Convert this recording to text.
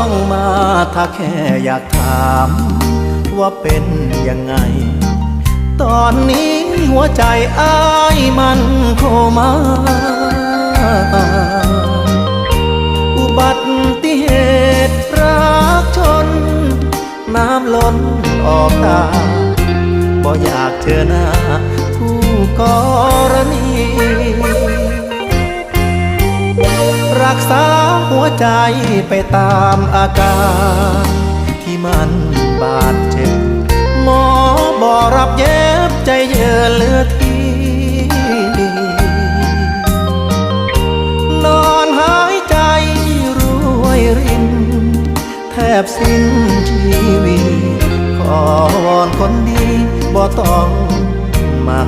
ต้องมาถ้าแค่อยากถาม ว่าเป็นยังไง ตอนนี้หัวใจอ้ายมันโคมาอุบัติเหตุรักชน น้ำล้นออกตาบ่อยากเจอหน้าผู้กร รักษาหัวใจไปตามอาการ ที่มันบาดเจ็บ หมอบอรับเย็บใจเยือเลือทีนอนหายใจรวยริน แทบสิ้นชีวิตขอวอนคนดีบ่ต้องมา